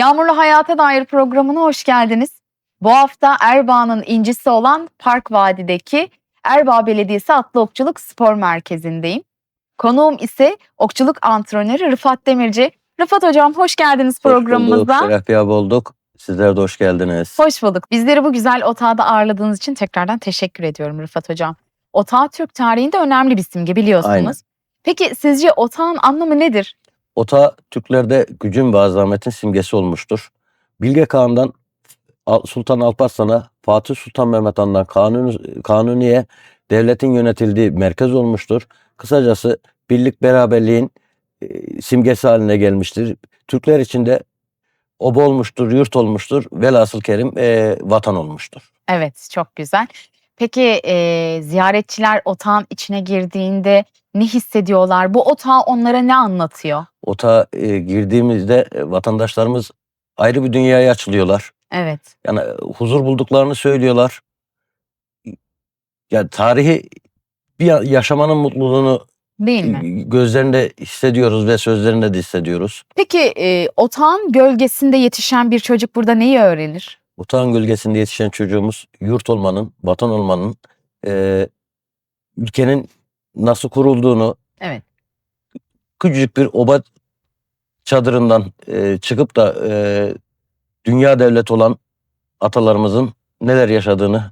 Yağmurlu Hayata Dair programına hoş geldiniz. Bu hafta Erbaa'nın incisi olan Park Vadi'deki Erbaa Belediyesi Atlı Okçuluk Spor Merkezi'ndeyim. Konuğum ise okçuluk antrenörü Rıfat Demirci. Rıfat Hocam hoş geldiniz Hoş bulduk, programımıza. Şeref ya bulduk. Sizler de hoş geldiniz. Hoş bulduk. Bizleri bu güzel otağda ağırladığınız için tekrardan teşekkür ediyorum Rıfat Hocam. Otağı Türk tarihinde önemli bir simge biliyorsunuz. Aynen. Peki sizce otağın anlamı nedir? Ota Türklerde gücün ve azametin simgesi olmuştur. Bilge Kağan'dan Sultan Alparslan'a, Fatih Sultan Mehmet Han'dan Kanuni, Kanuni'ye devletin yönetildiği merkez olmuştur. Kısacası birlik beraberliğin e, simgesi haline gelmiştir. Türkler için de oba olmuştur, yurt olmuştur. Velhasıl kerim e, vatan olmuştur. Evet, çok güzel. Peki e, ziyaretçiler otağın içine girdiğinde ne hissediyorlar? Bu otağı onlara ne anlatıyor? Ota e, girdiğimizde e, vatandaşlarımız ayrı bir dünyaya açılıyorlar. Evet, Yani e, huzur bulduklarını söylüyorlar. Yani tarihi bir ya- yaşamanın mutluluğunu değil mi? gözlerinde hissediyoruz ve sözlerinde de hissediyoruz. Peki e, otağın gölgesinde yetişen bir çocuk burada neyi öğrenir? Otağın gölgesinde yetişen çocuğumuz yurt olmanın, vatan olmanın, e, ülkenin nasıl kurulduğunu, Evet. küçücük bir oba çadırından e, çıkıp da e, dünya devlet olan atalarımızın neler yaşadığını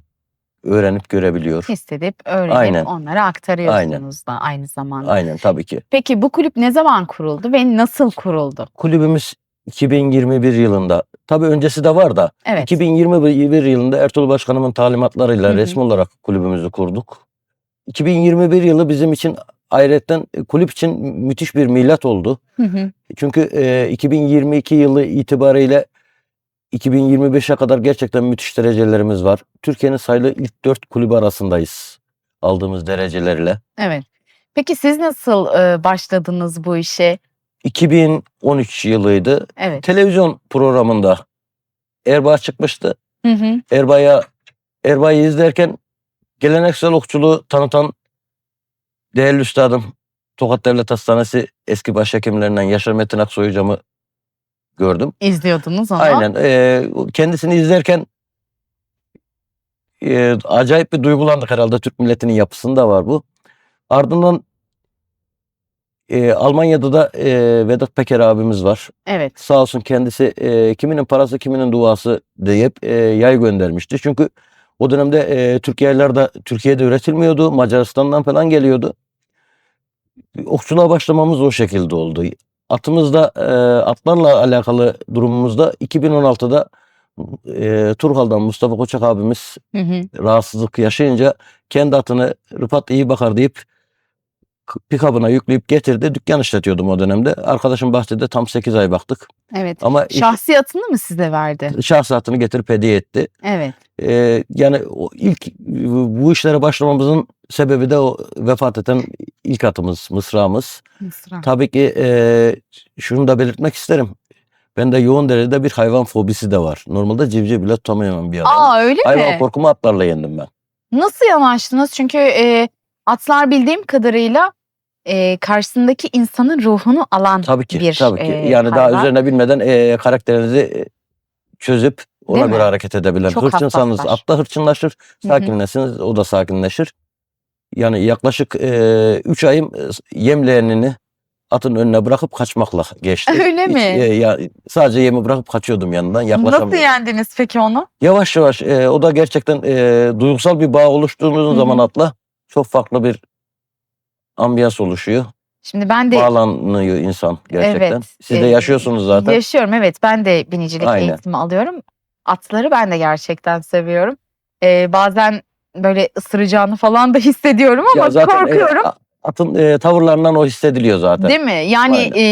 öğrenip görebiliyor. Hissedip, öğrenip Aynen. onlara aktarıyorsunuz da aynı zamanda. Aynen tabii ki. Peki bu kulüp ne zaman kuruldu ve nasıl kuruldu? Kulübümüz 2021 yılında, tabii öncesi de var da Evet, 2021 yılında Ertuğrul Başkanımın talimatlarıyla Hı hı. resmi olarak kulübümüzü kurduk. 2021 yılı bizim için ayrıca kulüp için müthiş bir milat oldu. Hı hı, Çünkü e, 2022 yılı itibariyle 2025'e kadar gerçekten müthiş derecelerimiz var. Türkiye'nin sayılı ilk dört kulübü arasındayız aldığımız derecelerle. evet. Peki siz nasıl e, başladınız bu işe? 2013 yılıydı. Evet. Televizyon programında Erbaa çıkmıştı. Hı hı, Erbaa'ya Erbaa'yı izlerken geleneksel okçuluğu tanıtan değerli üstadım Tokat Devlet Hastanesi eski başhekimlerinden Yaşar Metin Aksoy hocamı gördüm. izliyordunuz onu. Aynen. eee, kendisini izlerken eee, acayip bir duygulandık herhalde. Türk milletinin yapısında var bu. Ardından eee, Almanya'da da eee, Vedat Peker abimiz var. Evet. Sağ olsun kendisi eee, kiminin parası kiminin duası deyip eee, yay göndermişti. Çünkü o dönemde eee Türk yaylar da Türkiye'de üretilmiyordu. Macaristan'dan falan geliyordu. Okçuluğa başlamamız o şekilde oldu. Atımızda eee, atlarla alakalı durumumuzda 2016'da eee Turhal'dan Mustafa Koçak abimiz Hı hı. rahatsızlık yaşayınca kendi atını Rıfat iyi bakar deyip pikabına yükleyip getirdi. Dükkan işletiyordum o dönemde. Arkadaşım bahçede tam 8 ay baktık. Evet. Ama iş- Şahsi atını mı size verdi? şahsi atını getirip hediye etti. Evet. Ee, yani o ilk bu işlere başlamamızın sebebi de o vefat eden ilk atımız, mısrağımız. Mısra. Tabii ki e, şunu da belirtmek isterim. Bende yoğun derecede bir hayvan fobisi de var. Normalde civciv bile tutamıyorum bir adam. Aa öyle Hayvan mi? korkumu atlarla yendim ben. Nasıl yanaştınız? Çünkü e, atlar bildiğim kadarıyla e, karşısındaki insanın ruhunu alan Tabii ki, bir tabii ki. e, yani daha hayvan. üzerine bilmeden e, karakterinizi e, çözüp ona Değil mi? göre hareket edebilen. Çok Hırçınsanız hassaslar. at da hırçınlaşır, hı. o da sakinleşir. Yani yaklaşık 3 ayım e, yemleyenini atın önüne bırakıp kaçmakla geçti. Öyle Hiç, mi? e, ya, sadece yemi bırakıp kaçıyordum yanından Nasıl yaklaşamıyordum. yendiniz peki onu? Yavaş yavaş e, o da gerçekten e, duygusal bir bağ oluşturduğunuz zaman hı. atla çok farklı bir ambiyans oluşuyor. Şimdi ben de Bağlanıyor insan gerçekten. Evet, Siz de e, yaşıyorsunuz zaten. yaşıyorum evet ben de binicilik Aynen. eğitimi alıyorum. Atları ben de gerçekten seviyorum. E, bazen böyle ısıracağını falan da hissediyorum ama Ya zaten, e, korkuyorum. a- atın e, tavırlarından o hissediliyor zaten. Değil mi? Yani e,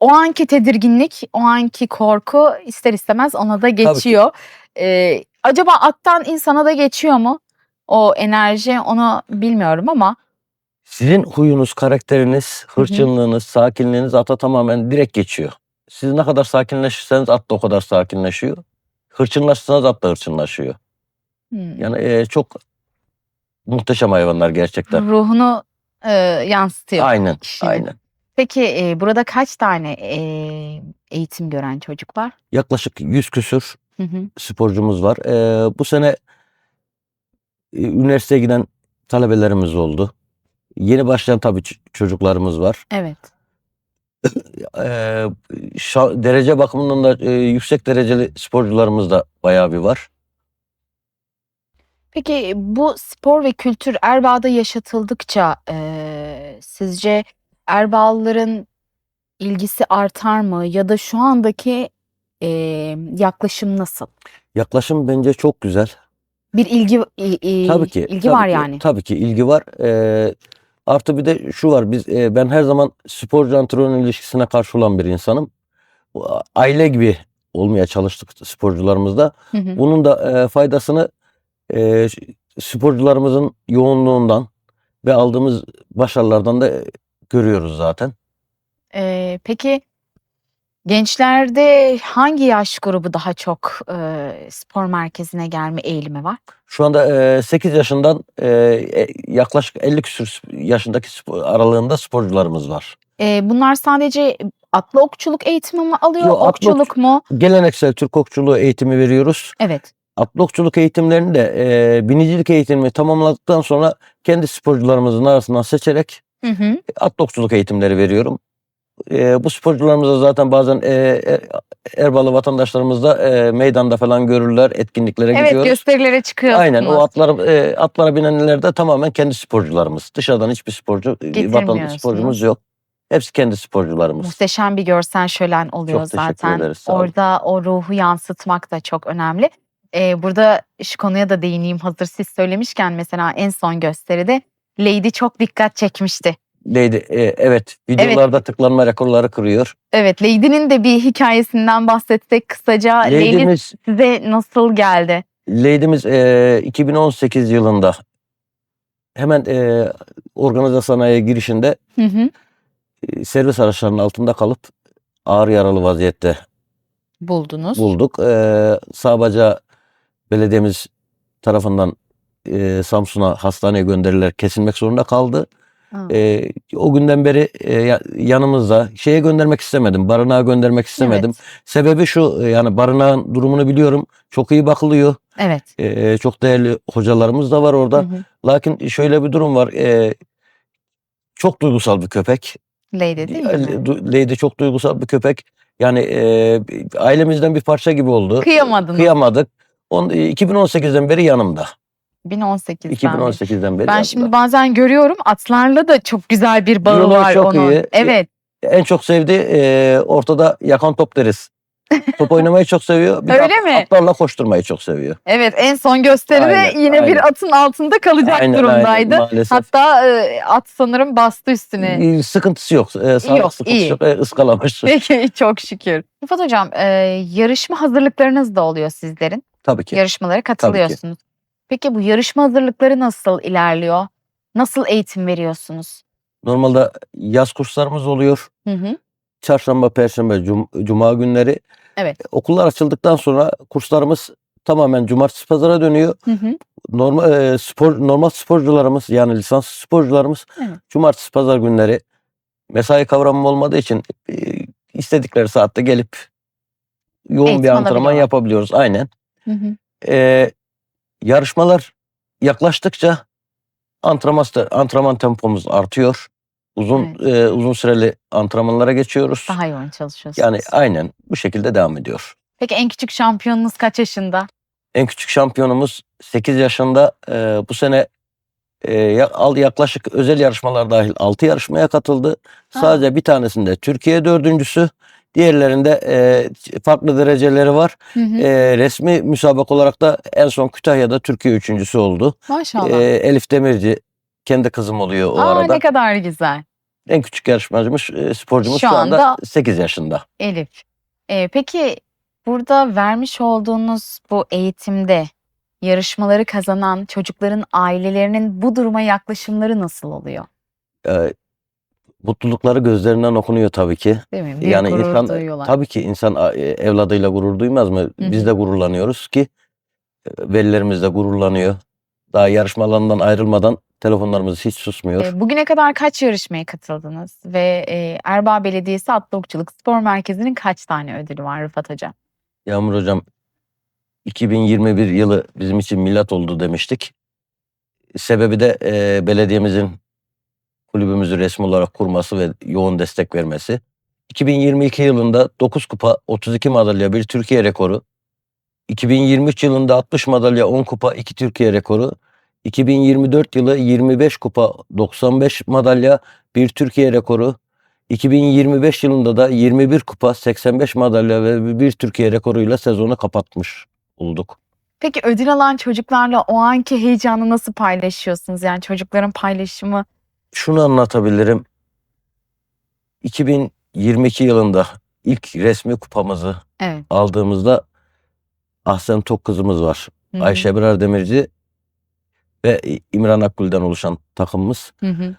o anki tedirginlik, o anki korku ister istemez ona da geçiyor. E, acaba attan insana da geçiyor mu? O enerji onu bilmiyorum ama Sizin huyunuz, karakteriniz, hı. hırçınlığınız, sakinliğiniz ata tamamen direkt geçiyor. Siz ne kadar sakinleşirseniz at da o kadar sakinleşiyor. Hırçınlaşırsanız at da hırçınlaşıyor. hmm, Yani e, çok muhteşem hayvanlar gerçekten. ruhunu e, yansıtıyor. Aynen, kişinin. aynen. Peki e, burada kaç tane e, eğitim gören çocuklar? Yaklaşık 100 küsür Hı hı. sporcumuz var. Ee, bu sene e, üniversiteye giden talebelerimiz oldu. Yeni başlayan tabii çocuklarımız var. Evet. Şa- derece bakımından da e, yüksek dereceli sporcularımız da bayağı bir var. Peki bu spor ve kültür Erbaa'da yaşatıldıkça eee, sizce Erbağlıların ilgisi artar mı ya da şu andaki eee, yaklaşım nasıl? Yaklaşım bence çok güzel. Bir ilgi i- Tabii ki. ilgi tabii var ki, yani. Tabii ki ilgi var. Ee, artı bir de şu var. Biz e, ben her zaman sporcu antrenör ilişkisine karşı olan bir insanım. Aile gibi olmaya çalıştık sporcularımızda. Hı hı. Bunun da e, faydasını e, sporcularımızın yoğunluğundan ve aldığımız başarılardan da görüyoruz zaten. Eee, peki gençlerde hangi yaş grubu daha çok eee, spor merkezine gelme eğilimi var? Şu anda e, 8 yaşından e, e, yaklaşık 50 küsur yaşındaki spor, aralığında sporcularımız var. Eee, bunlar sadece atlı okçuluk eğitimi mi alıyor, Yo, atlı okçuluk mu? Geleneksel Türk okçuluğu eğitimi veriyoruz. Evet. Atlı okçuluk eğitimlerini de e, binicilik eğitimini tamamladıktan sonra kendi sporcularımızın arasından seçerek Hı hı. atlı okçuluk eğitimleri veriyorum. E, bu sporcularımıza zaten bazen e, e, Erbalı vatandaşlarımız da e, meydanda falan görürler, etkinliklere Evet gidiyoruz. gösterilere çıkıyorsunuz. Aynen o atlar e, atlara binenler de tamamen kendi sporcularımız. Dışarıdan hiçbir sporcu e, vatan Getirmiyorsunuz. sporcumuz yok. Hepsi kendi sporcularımız. Muhteşem bir görsel şölen oluyor Çok zaten. ederiz. Orada o ruhu yansıtmak da çok önemli. Ee, burada şu konuya da değineyim hazır siz söylemişken mesela en son gösteride Lady çok dikkat çekmişti. Lady e, evet videolarda tıklanma rekorları kırıyor. Evet Lady'nin de bir hikayesinden bahsetsek kısaca. Lady Lady'miz size nasıl geldi? Lady'miz e, 2018 yılında hemen e, organize sanayiye girişinde Hı hı. e, servis araçlarının altında kalıp ağır yaralı vaziyette Buldunuz. bulduk. E, Sağbaca belediyemiz tarafından e, Samsun'a hastaneye gönderiler kesilmek zorunda kaldı. E, o günden beri e, ya- yanımızda şeye göndermek istemedim. Barınağa göndermek istemedim. Evet. Sebebi şu e, yani barınağın durumunu biliyorum. Çok iyi bakılıyor. Evet. E, çok değerli hocalarımız da var orada. Hı hı. Lakin şöyle bir durum var. e, çok duygusal bir köpek. Lady değil mi? Lady çok duygusal bir köpek. Yani e, ailemizden bir parça gibi oldu. Kıyamadınız. Kıyamadık. On, 2018'den beri yanımda. 2018'den beri. 2018'den beri Ben şimdi bazen görüyorum atlarla da çok güzel bir bağı Diyaloğu var çok onun. iyi. Evet. En çok sevdiği e, ortada yakan top deriz. Top oynamayı çok seviyor. Bir Öyle at- mi? Atlarla koşturmayı çok seviyor. Evet en son gösteride Aynen, yine bir aynen. atın altında kalacak Aynen, durumdaydı. aynen, maalesef. Hatta e, at sanırım bastı üstüne. Sıkıntısı yok. Ee, sağlık Yok, sıkıntısı iyi. yok. Ee, ıskalamış. Peki çok şükür. Rıfat Hocam e, yarışma hazırlıklarınız da oluyor sizlerin. Tabii ki. Yarışmalara katılıyorsunuz. Peki bu yarışma hazırlıkları nasıl ilerliyor? Nasıl eğitim veriyorsunuz? Normalde yaz kurslarımız oluyor. Hı hı. Çarşamba, Perşembe, cum- Cuma günleri. Evet. Okullar açıldıktan sonra kurslarımız tamamen cumartesi pazara dönüyor. Hı hı. Normal e, spor normal sporcularımız yani lisans sporcularımız Evet. cumartesi pazar günleri mesai kavramı olmadığı için e, istedikleri saatte gelip yoğun Eğitim bir antrenman yapabiliyoruz. Aynen. Hı hı. Ee, yarışmalar yaklaştıkça antrenman, antrenman tempomuz artıyor. Uzun e, uzun süreli antrenmanlara geçiyoruz. Daha yoğun çalışıyorsunuz. Yani aynen bu şekilde devam ediyor. Peki en küçük şampiyonunuz kaç yaşında? En küçük şampiyonumuz 8 yaşında. Ee, bu sene e, yaklaşık özel yarışmalar dahil 6 yarışmaya katıldı. Ha. Sadece bir tanesinde Türkiye dördüncüsü. Diğerlerinde e, farklı dereceleri var. Hı hı. E, resmi müsabak olarak da en son Kütahya'da Türkiye üçüncüsü oldu. Maşallah. E, Elif Demirci kendi kızım oluyor o Aa, arada. ne kadar güzel. En küçük yarışmacımız, e, sporcumuz Şu şu, anda, anda- 8 yaşında. Elif. Ee, peki burada vermiş olduğunuz bu eğitimde yarışmaları kazanan çocukların ailelerinin bu duruma yaklaşımları nasıl oluyor? E, mutlulukları gözlerinden okunuyor tabii ki. Değil mi? Bir yani gurur insan duyuyorlar. tabii ki insan e, evladıyla gurur duymaz mı? Biz hı. de gururlanıyoruz ki e, velilerimiz de gururlanıyor. Daha yarışmalarından ayrılmadan Telefonlarımız hiç susmuyor. E, bugüne kadar kaç yarışmaya katıldınız? Ve e, Erbaa Belediyesi Atlı Okçuluk Spor Merkezi'nin kaç tane ödülü var Rıfat Hocam? Yağmur Hocam 2021 yılı bizim için milat oldu demiştik. Sebebi de e, belediyemizin kulübümüzü resmi olarak kurması ve yoğun destek vermesi. 2022 yılında 9 kupa 32 madalya bir Türkiye rekoru. 2023 yılında 60 madalya 10 kupa 2 Türkiye rekoru. 2024 yılı 25 kupa 95 madalya bir Türkiye rekoru. 2025 yılında da 21 kupa 85 madalya ve bir Türkiye rekoruyla sezonu kapatmış olduk. Peki ödül alan çocuklarla o anki heyecanı nasıl paylaşıyorsunuz? Yani çocukların paylaşımı Şunu anlatabilirim. 2022 yılında ilk resmi kupamızı evet. aldığımızda Ahsen Tok kızımız var. Hı hı, Ayşe Birer Demirci ve İmran Akgül'den oluşan takımımız. hı hı,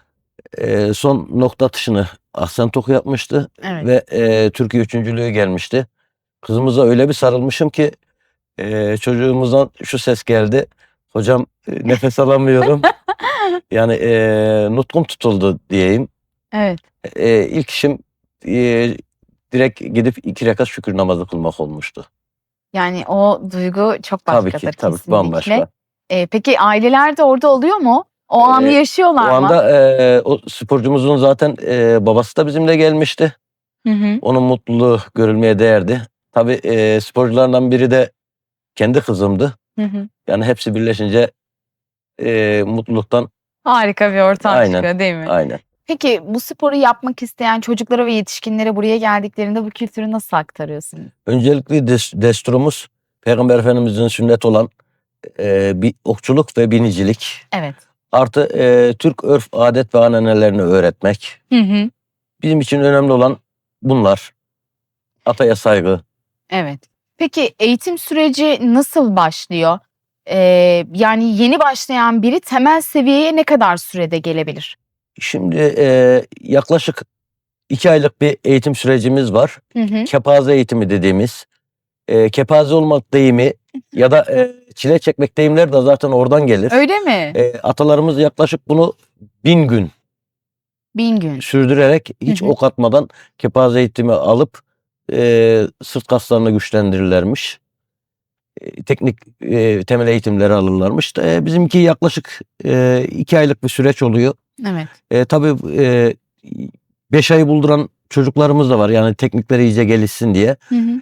Ee, son nokta atışını Ahsen Tok yapmıştı Evet. ve e, Türkiye üçüncülüğü gelmişti. Kızımıza öyle bir sarılmışım ki e, çocuğumuzdan şu ses geldi. Hocam e, nefes alamıyorum. yani e, nutkum tutuldu diyeyim. Evet. E, ilk işim e, direkt gidip iki rekat şükür namazı kılmak olmuştu. Yani o duygu çok tabii başkadır ki tabii kesinlikle. bambaşka. E, peki aileler de orada oluyor mu? O anı Ee, yaşıyorlar O mı? anda e, o sporcumuzun zaten e, babası da bizimle gelmişti. Hı hı, Onun mutluluğu görülmeye değerdi. Tabii e, sporculardan biri de kendi kızımdı. hı hı. Yani hepsi birleşince e, mutluluktan Harika bir ortam Aynen, çıkıyor değil mi? aynen. Peki bu sporu yapmak isteyen çocuklara ve yetişkinlere buraya geldiklerinde bu kültürü nasıl aktarıyorsunuz? Öncelikli des- desturumuz Peygamber Efendimizin sünnet olan e, bir okçuluk ve binicilik. Evet. Artı e, Türk örf, adet ve ananelerini öğretmek. Hı hı. Bizim için önemli olan bunlar. Ataya saygı. Evet. Peki eğitim süreci nasıl başlıyor? Ee, yani yeni başlayan biri temel seviyeye ne kadar sürede gelebilir? Şimdi e, yaklaşık iki aylık bir eğitim sürecimiz var. Hı hı. Kepaze eğitimi dediğimiz. E, kepaze olmak deyimi ya da e, çile çekmek deyimler de zaten oradan gelir. Öyle mi? E, atalarımız yaklaşık bunu bin gün Bin gün. sürdürerek hiç Hı hı. ok atmadan kepaze eğitimi alıp e, sırt kaslarını güçlendirirlermiş. E, teknik e, temel eğitimleri alırlarmış. E, bizimki yaklaşık e, iki aylık bir süreç oluyor. Evet. E, tabii e, beş ayı bulduran çocuklarımız da var. Yani teknikleri iyice gelişsin diye. Hı hı.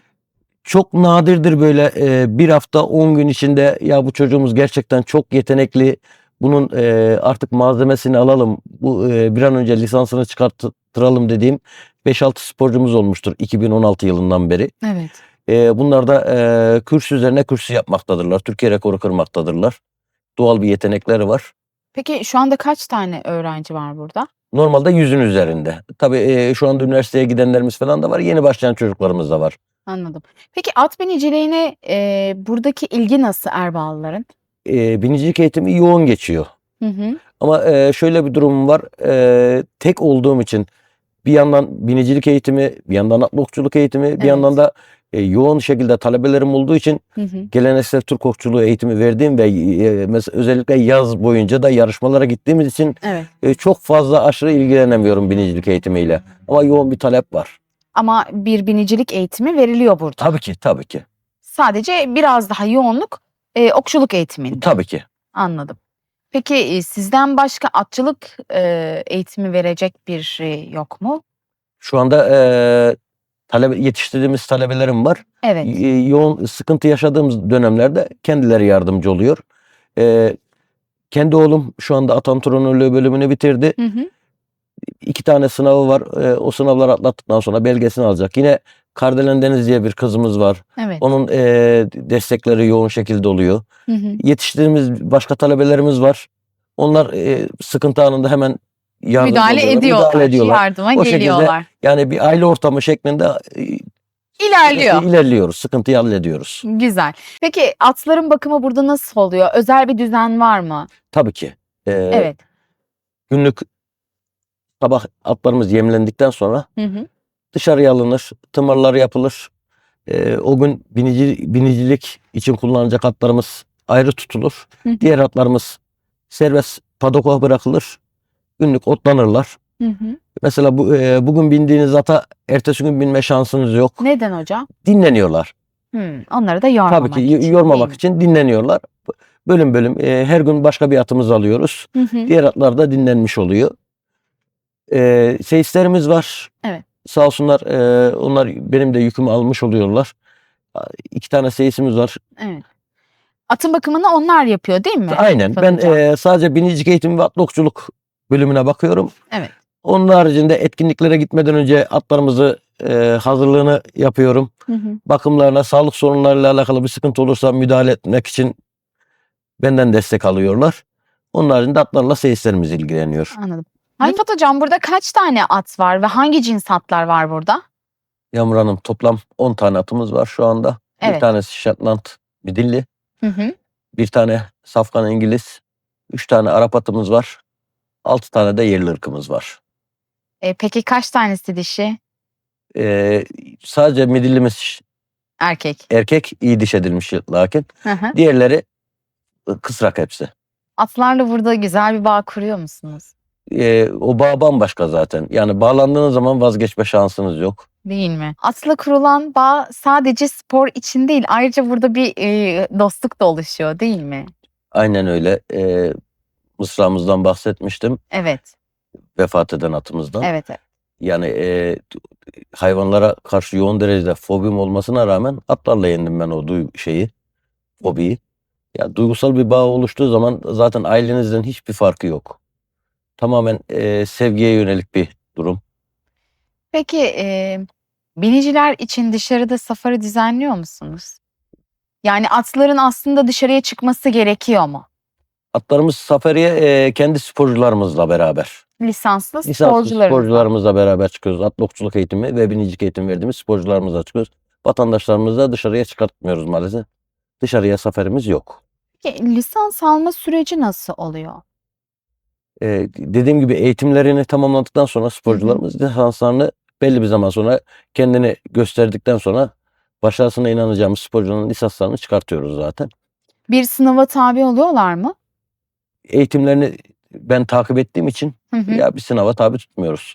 Çok nadirdir böyle e, bir hafta 10 gün içinde ya bu çocuğumuz gerçekten çok yetenekli. Bunun e, artık malzemesini alalım. Bu e, bir an önce lisansını çıkarttıralım dediğim 5-6 sporcumuz olmuştur 2016 yılından beri. Evet. E, bunlar da e, kurs üzerine kursu yapmaktadırlar. Türkiye rekoru kırmaktadırlar. Doğal bir yetenekleri var. Peki şu anda kaç tane öğrenci var burada? Normalde yüzün üzerinde. Tabii e, şu anda üniversiteye gidenlerimiz falan da var. Yeni başlayan çocuklarımız da var. Anladım. Peki at biniciliğine e, buradaki ilgi nasıl Erbağlıların? E, binicilik eğitimi yoğun geçiyor. Hı hı. Ama e, şöyle bir durum var. E, tek olduğum için bir yandan binicilik eğitimi, bir yandan atlı okçuluk eğitimi, bir Evet. yandan da e, yoğun şekilde talebelerim olduğu için Hı hı. geleneksel Türk okçuluğu eğitimi verdiğim ve e, mes- özellikle yaz boyunca da yarışmalara gittiğimiz için Evet. e, çok fazla aşırı ilgilenemiyorum binicilik eğitimiyle. Ama yoğun bir talep var. Ama bir binicilik eğitimi veriliyor burada. Tabii ki, tabii ki. Sadece biraz daha yoğunluk e, okçuluk eğitiminde. Tabii ki. Anladım. Peki e, sizden başka atçılık e, eğitimi verecek bir şey yok mu? Şu anda e, talebe, yetiştirdiğimiz talebelerim var. Evet. E, yoğun sıkıntı yaşadığımız dönemlerde kendileri yardımcı oluyor. E, kendi oğlum şu anda at antrenörlüğü bölümünü bitirdi. Hı hı. İki tane sınavı var. E, o sınavları atlattıktan sonra belgesini alacak. Yine Kardelen Deniz diye bir kızımız var. Evet. Onun e, destekleri yoğun şekilde oluyor. Hı hı. Yetiştirdiğimiz başka talebelerimiz var. Onlar e, sıkıntı anında hemen yardımcı Müdahale ediyorlar, müdahale ediyorlar. yardıma O şekilde geliyorlar. Yani bir aile ortamı şeklinde e, İlerliyor. ilerliyoruz. Sıkıntıyı hallediyoruz. Güzel. Peki atların bakımı burada nasıl oluyor? Özel bir düzen var mı? Tabii ki. E, Evet. Günlük sabah atlarımız yemlendikten sonra Hı hı. dışarıya alınır, tımarlar yapılır. E, o gün binici, binicilik için kullanılacak atlarımız ayrı tutulur. Hı hı. Diğer atlarımız serbest padoka bırakılır. Günlük otlanırlar. Hı hı. Mesela bu e, bugün bindiğiniz ata ertesi gün binme şansınız yok. Neden hocam? Dinleniyorlar. Hı, onları da yormamak Tabii ki için, yormamak için dinleniyorlar. Bölüm bölüm e, her gün başka bir atımızı alıyoruz. Hı hı. Diğer atlar da dinlenmiş oluyor. E, seyislerimiz var. Evet. Sağ olsunlar e, onlar benim de yükümü almış oluyorlar. İki tane seyisimiz var. Evet. Atın bakımını onlar yapıyor değil mi? Aynen. Ben hocam? e, sadece binicilik eğitimi ve atlokçuluk bölümüne bakıyorum. Evet. Onun haricinde etkinliklere gitmeden önce atlarımızı e, hazırlığını yapıyorum. Hı hı. Bakımlarına, sağlık sorunlarıyla alakalı bir sıkıntı olursa müdahale etmek için benden destek alıyorlar. Onun haricinde atlarla seyislerimiz ilgileniyor. Anladım. Rıfat hocam burada kaç tane at var ve hangi cins atlar var burada? Yağmur Hanım toplam 10 tane atımız var şu anda. Bir Evet. tanesi Shetland Midilli, Hı hı. bir tane Safkan İngiliz, 3 tane Arap atımız var. 6 tane de yerli ırkımız var. E, peki kaç tanesi dişi? Ee, sadece midillimiz Erkek. erkek iyi diş edilmiş lakin Hı hı. diğerleri kısrak hepsi. Atlarla burada güzel bir bağ kuruyor musunuz? Ee, o bağ bambaşka zaten. Yani bağlandığınız zaman vazgeçme şansınız yok. Değil mi? Atla kurulan bağ sadece spor için değil ayrıca burada bir e, dostluk da oluşuyor değil mi? Aynen öyle. Ee, mısramızdan bahsetmiştim. Evet. Vefat eden atımızdan. Evet. evet. Yani e, hayvanlara karşı yoğun derecede fobim olmasına rağmen atlarla yendim ben o duy şeyi, fobiyi. Ya duygusal bir bağ oluştuğu zaman zaten ailenizden hiçbir farkı yok. Tamamen e, sevgiye yönelik bir durum. Peki e, biniciler için dışarıda safari düzenliyor musunuz? Yani atların aslında dışarıya çıkması gerekiyor mu? Atlarımız safariye e, kendi sporcularımızla beraber. Lisanslı, Lisanslı sporcularımız. sporcularımızla beraber çıkıyoruz. Atlokçuluk eğitimi ve binicilik eğitimi verdiğimiz sporcularımızla çıkıyoruz. Vatandaşlarımızı da dışarıya çıkartmıyoruz maalesef. Dışarıya safarimiz yok. Peki, lisans alma süreci nasıl oluyor? Ee, dediğim gibi eğitimlerini tamamladıktan sonra sporcularımız lisanslarını belli bir zaman sonra kendini gösterdikten sonra başarısına inanacağımız sporcunun lisanslarını çıkartıyoruz zaten. Bir sınava tabi oluyorlar mı? Eğitimlerini ben takip ettiğim için Hı hı. ya bir sınava tabi tutmuyoruz.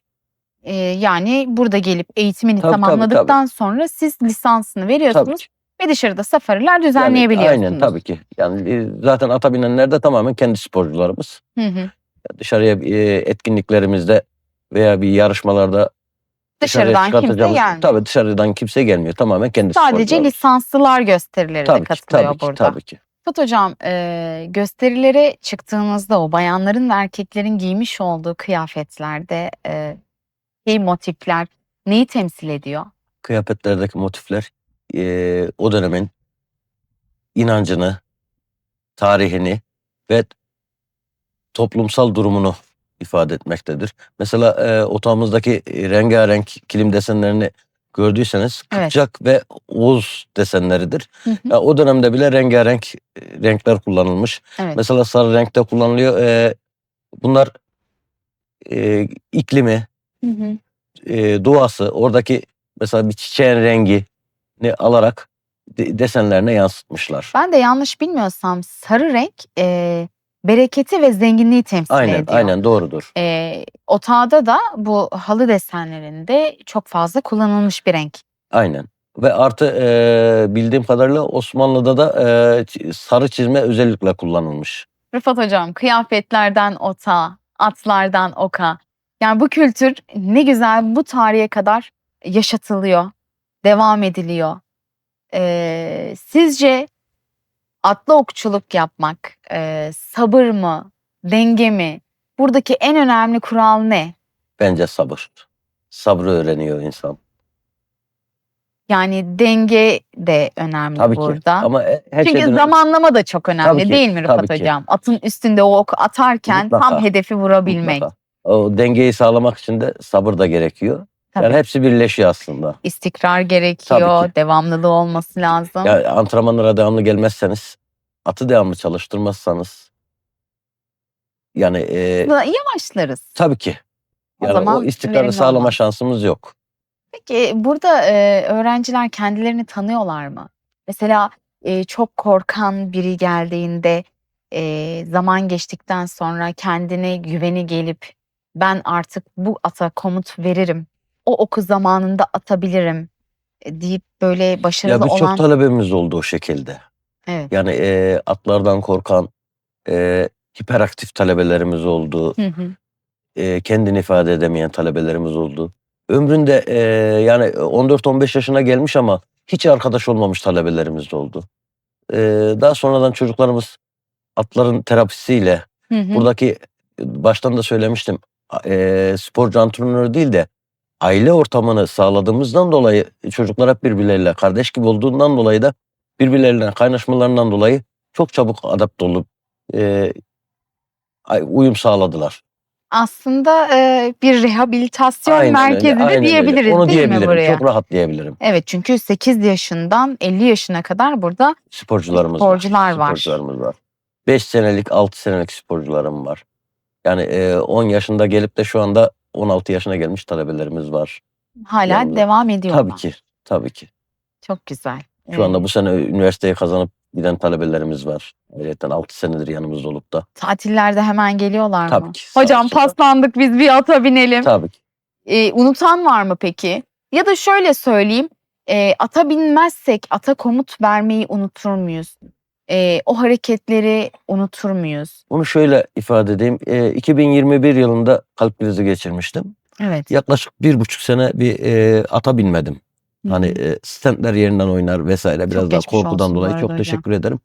Ee, yani burada gelip eğitimini Tabii, tabii, tamamladıktan sonra siz lisansını Tabii veriyorsunuz ki. ve dışarıda safariler Yani düzenleyebiliyorsunuz. aynen tabii ki. Yani e, zaten ata binenler de tamamen kendi sporcularımız. Hı hı. Dışarıya e, etkinliklerimizde veya bir yarışmalarda Dışarıdan kimse gelmiyor. Tabii dışarıdan kimse gelmiyor. Tamamen kendi Sadece sporcularımız. lisanslılar gösterilere de Tabii ki, katılıyor tabii ki, burada. tabii ki. Rıfat Hocam e, gösterilere çıktığınızda o bayanların ve erkeklerin giymiş olduğu kıyafetlerde e, motifler neyi temsil ediyor? kıyafetlerdeki motifler eee, o dönemin inancını, tarihini ve toplumsal durumunu ifade etmektedir. Mesela eee otağımızdaki e, rengarenk kilim desenlerini gördüyseniz Evet. Kıpçak ve Oğuz desenleridir. Hı hı. Ya o dönemde bile rengarenk e, renkler kullanılmış. Evet. Mesela sarı renkte kullanılıyor. Eee, bunlar eee, iklimi, Hı hı. e, doğası, oradaki mesela bir çiçeğin rengini alarak de- desenlerine yansıtmışlar. Ben de yanlış bilmiyorsam sarı renk e, bereketi ve zenginliği temsil Aynen, ediyor. aynen doğrudur. E, otağda da bu halı desenlerinde çok fazla kullanılmış bir renk. Aynen. Ve artı e, bildiğim kadarıyla Osmanlı'da da e, sarı çizme özellikle kullanılmış. Rıfat Hocam kıyafetlerden ota, atlardan oka. Yani bu kültür ne güzel bu tarihe kadar yaşatılıyor, devam ediliyor. Ee, sizce atlı okçuluk yapmak e, sabır mı, denge mi? Buradaki en önemli kural ne? Bence sabır. Sabrı öğreniyor insan. Yani denge de önemli Tabii ki. burada. Ama e- her Çünkü şeyden zamanlama da çok önemli Tabii ki, değil mi Rıfat tabii ki. Hocam? Atın üstünde o oku atarken Mutlaka, tam hedefi vurabilmek. mutlaka. O dengeyi sağlamak için de sabır da gerekiyor. Tabii. Yani hepsi birleşiyor aslında. istikrar gerekiyor, devamlılığı olması lazım. Ya antrenmanlara devamlı gelmezseniz, atı devamlı çalıştırmazsanız yani e, Yavaşlarız. tabii ki. O Yani o, zaman istikrarı verimli sağlama olmaz. şansımız yok. Peki burada e, öğrenciler kendilerini tanıyorlar mı? Mesela e, çok korkan biri geldiğinde e, zaman geçtikten sonra kendine güveni gelip ben artık bu ata komut veririm. O oku zamanında atabilirim e, deyip böyle Ya başarılı birçok olan talebemiz oldu o şekilde. evet. Yani e, atlardan korkan, e, hiperaktif talebelerimiz oldu. Hı hı. e, kendini ifade edemeyen talebelerimiz oldu. Ömründe e, yani 14-15 yaşına gelmiş ama hiç arkadaş olmamış talebelerimiz de oldu. E, daha sonradan çocuklarımız atların terapisiyle Hı hı. buradaki baştan da söylemiştim e, sporcu antrenörü değil de aile ortamını sağladığımızdan dolayı çocuklar hep birbirleriyle kardeş gibi olduğundan dolayı da birbirleriyle kaynaşmalarından dolayı çok çabuk adapte olup e, uyum sağladılar. Aslında e, bir rehabilitasyon Aynen öyle, merkezi de öyle. diyebiliriz Onu değil diyebilirim. mi buraya? Çok rahat diyebilirim. Evet çünkü 8 yaşından 50 yaşına kadar burada Sporcularımız Sporcular var. var. Sporcularımız var. 5 senelik, 6 senelik sporcularım var. Yani e, 10 yaşında gelip de şu anda 16 yaşına gelmiş talebelerimiz var. hala Yanında. devam ediyorlar. Tabii ki. Tabii ki. Çok güzel. Şu anda Ee, bu sene üniversiteyi kazanıp giden talebelerimiz var. Ayrıca 6 senedir yanımızda olup da. tatillerde hemen geliyorlar mı? Tabii ki. sağ Hocam olsunlar. paslandık biz bir ata binelim. Tabii ki. Ee, unutan var mı peki? Ya da şöyle söyleyeyim. e, ata binmezsek ata komut vermeyi unutur muyuz? E, o hareketleri unutur muyuz? Bunu şöyle ifade edeyim. E, 2021 yılında kalp krizi geçirmiştim. Evet. Yaklaşık bir buçuk sene bir e, ata binmedim. Hı hı. Hani e, stentler yerinden oynar vesaire biraz daha geçmiş korkudan dolayı çok hocam. teşekkür ederim.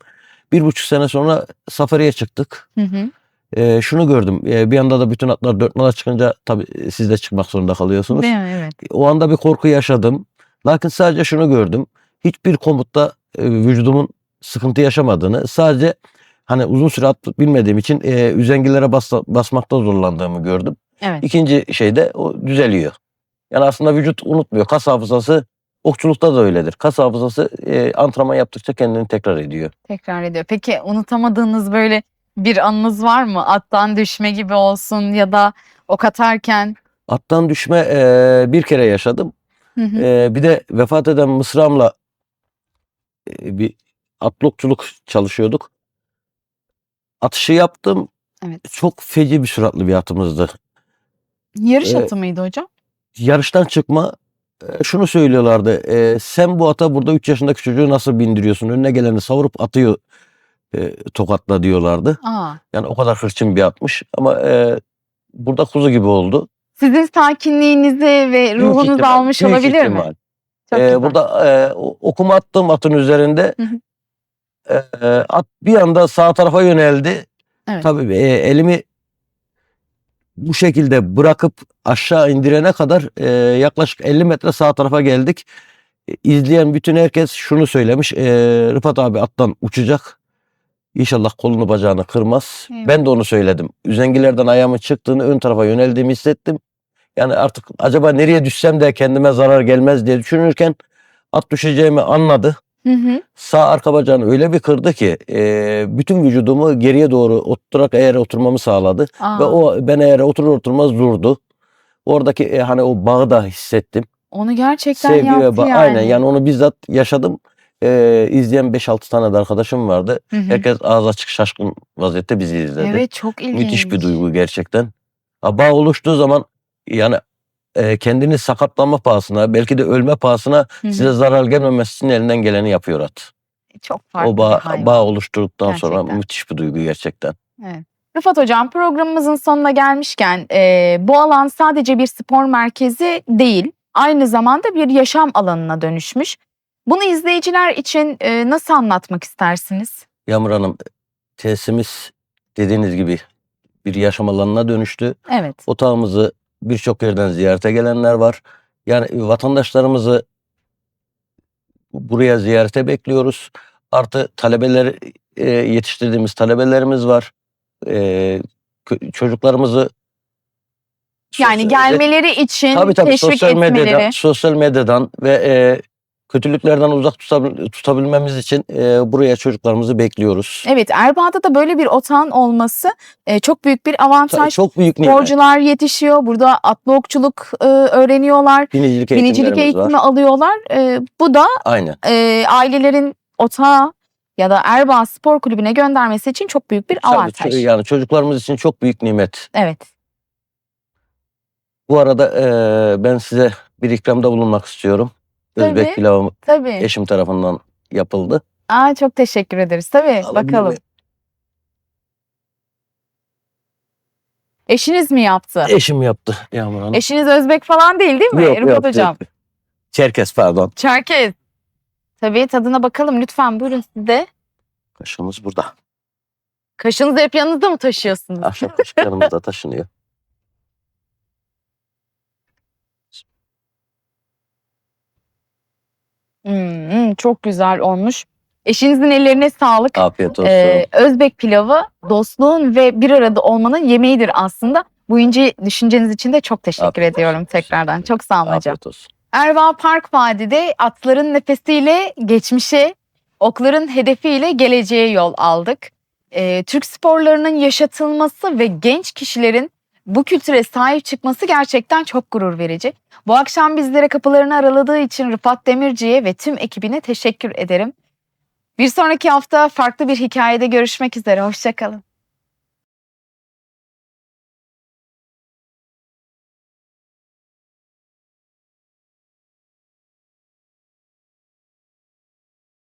Bir buçuk sene sonra safariye çıktık. Hı hı. E, şunu gördüm. E, bir anda da bütün atlar dört nala çıkınca tabii siz de çıkmak zorunda kalıyorsunuz. Değil mi? Evet. O anda bir korku yaşadım. Lakin sadece şunu gördüm. Hiçbir komutta e, vücudumun sıkıntı yaşamadığını sadece hani uzun süre at bilmediğim için e, üzengilere bas, basmakta zorlandığımı gördüm. Evet. İkinci şey de o düzeliyor. Yani aslında vücut unutmuyor. Kas hafızası okçulukta da öyledir. Kas hafızası e, antrenman yaptıkça kendini tekrar ediyor. Tekrar ediyor. Peki unutamadığınız böyle bir anınız var mı? Attan düşme gibi olsun ya da ok atarken. Attan düşme e, bir kere yaşadım. Hı hı. E, bir de vefat eden Mısram'la e, bir atlı okçuluk çalışıyorduk. Atışı yaptım. Evet. Çok feci bir süratli bir atımızdı. Yarış e, atı mıydı hocam? Yarıştan çıkma e, şunu söylüyorlardı. e, sen bu ata burada 3 yaşındaki çocuğu nasıl bindiriyorsun? Önüne geleni savurup atıyor e, tokatla diyorlardı. Aa. Yani o kadar hırçın bir atmış. Ama e, burada kuzu gibi oldu. Sizin sakinliğinizi ve Büyük ruhunuzu ihtimal, almış büyük olabilir mi? ihtimal. Çok Ee, güzel. burada e, o- okuma attığım atın üzerinde Hı hı. E, at bir anda sağ tarafa yöneldi. Evet. Tabii e, elimi bu şekilde bırakıp aşağı indirene kadar e, yaklaşık 50 metre sağ tarafa geldik. E, izleyen bütün herkes şunu söylemiş. E, Rıfat abi attan uçacak. İnşallah kolunu bacağını kırmaz. Evet. Ben de onu söyledim. Üzengilerden ayağımın çıktığını ön tarafa yöneldiğimi hissettim. Yani artık acaba nereye düşsem de kendime zarar gelmez diye düşünürken at düşeceğimi anladı. Hı hı. Sağ arka bacağını öyle bir kırdı ki e, bütün vücudumu geriye doğru oturarak eğer oturmamı sağladı. Aa, Ve o ben eğer oturur oturmaz durdu. Oradaki e, hani o bağı da hissettim. onu gerçekten Sevgi yaptı ve bağ. yani. Aynen yani onu bizzat yaşadım. E, izleyen 5-6 tane de arkadaşım vardı. Hı hı. Herkes ağız açık şaşkın vaziyette bizi izledi. Evet çok ilginç. Müthiş bir duygu gerçekten. Ha, Bağ oluştuğu zaman yani e, kendini sakatlanma pahasına belki de ölme pahasına Hı hı. size zarar gelmemesi için elinden geleni yapıyor at. Çok farklı o bağ, bir hayvan. bağ oluşturduktan sonra Gerçekten. müthiş bir duygu gerçekten. Rıfat Hocam programımızın sonuna gelmişken e, bu alan sadece bir spor merkezi değil. Aynı zamanda bir yaşam alanına dönüşmüş. Bunu izleyiciler için e, nasıl anlatmak istersiniz? Yağmur Hanım tesisimiz dediğiniz gibi bir yaşam alanına dönüştü. Evet. Otağımızı birçok yerden ziyarete gelenler var. Yani vatandaşlarımızı buraya ziyarete bekliyoruz. Artı talebeler e, yetiştirdiğimiz talebelerimiz var. E, çocuklarımızı Yani gelmeleri için tabii tabii teşvik sosyal medyadan, etmeleri. sosyal medyadan ve e, kötülüklerden uzak tutabil- tutabilmemiz için e, buraya çocuklarımızı bekliyoruz. Evet Erbaa'da da böyle bir otağın olması e, çok büyük bir Ta- avantaj. Çok büyük nimet. Sporcular yetişiyor. Burada atlı okçuluk e, öğreniyorlar. Binicilik Binicilik eğitimi var. alıyorlar. E, bu da Aynen. e, ailelerin otağı ya da Erbaa Spor Kulübü'ne göndermesi için çok büyük bir avantaj. yani çocuklarımız için çok büyük nimet. Evet. Bu arada eee, ben size bir ikramda bulunmak istiyorum. Tabii. Özbek pilavı Tabii. eşim tarafından yapıldı. Aa, çok teşekkür ederiz. Tabii. Alabilir Bakalım. miyim? Eşiniz mi yaptı? Eşim yaptı Yağmur Hanım. Eşiniz Özbek falan değil değil mi? Yok, Rıfat yok, Hocam. yok. Çerkes pardon. Çerkez. Tabii tadına bakalım lütfen buyurun siz de. Kaşığımız burada. Kaşınızı hep yanınızda mı taşıyorsunuz? Ahşap kaşık yanımızda taşınıyor. Hmm, çok güzel olmuş. Eşinizin ellerine sağlık. Afiyet olsun. Ee, Özbek pilavı dostluğun ve bir arada olmanın yemeğidir aslında. Bu ince düşünceniz için de çok teşekkür Afiyet ediyorum tekrardan. Çok sağ olun hocam. Afiyet olsun. Erva Park Vadi'de atların nefesiyle geçmişe, okların hedefiyle geleceğe yol aldık. Ee, Türk sporlarının yaşatılması ve genç kişilerin bu kültüre sahip çıkması gerçekten çok gurur verici. Bu akşam bizlere kapılarını araladığı için Rıfat Demirci'ye ve tüm ekibine teşekkür ederim. Bir sonraki hafta farklı bir hikayede görüşmek üzere. Hoşçakalın.